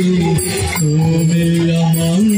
何必要忙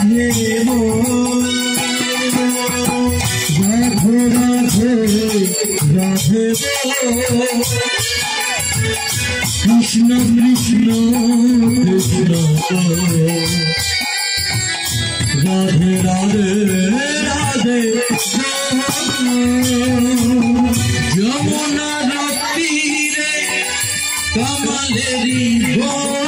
নেব রাধে রাধে রাধে কৃষ্ণ কৃষ্ণ কৃষ্ণ রাধে রাধে রাধে যমুনা রাত্রি রে কমলেরি বল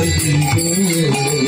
Khi 有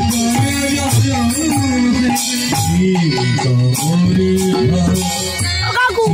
Gago.